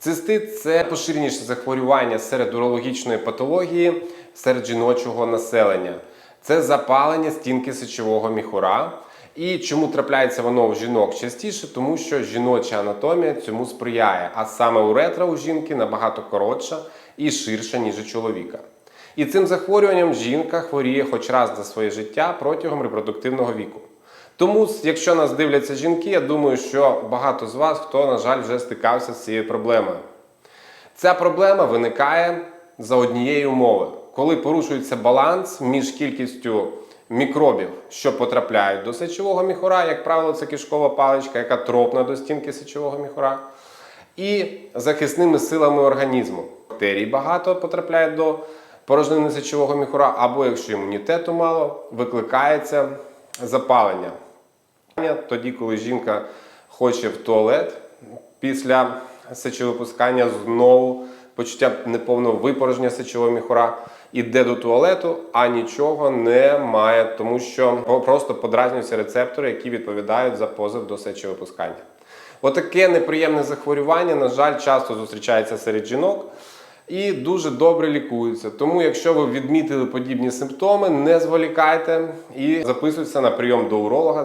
Цистит це поширеніше захворювання серед урологічної патології серед жіночого населення. Це запалення стінки сечового міхура. І чому трапляється воно у жінок частіше? Тому що жіноча анатомія цьому сприяє, а саме уретра у жінки набагато коротша і ширша, ніж у чоловіка. І цим захворюванням жінка хворіє хоч раз за своє життя протягом репродуктивного віку. Тому, якщо нас дивляться жінки, я думаю, що багато з вас, хто, на жаль, вже стикався з цією проблемою. Ця проблема виникає за однієї умови, коли порушується баланс між кількістю мікробів, що потрапляють до сечового міхура, як правило, це кишкова паличка, яка тропна до стінки сечового міхура, і захисними силами організму. Бактерій багато потрапляє до порожнини сечового міхура, або якщо імунітету мало, викликається запалення. Тоді, коли жінка хоче в туалет після сечовипускання знову почуття неповного випорожнення сечового міхура, іде до туалету, а нічого не має, тому що просто подразнюються рецептори, які відповідають за позов до сечовипускання. Отаке неприємне захворювання, на жаль, часто зустрічається серед жінок і дуже добре лікується. Тому, якщо ви відмітили подібні симптоми, не зволікайте і записуйтеся на прийом до уролога.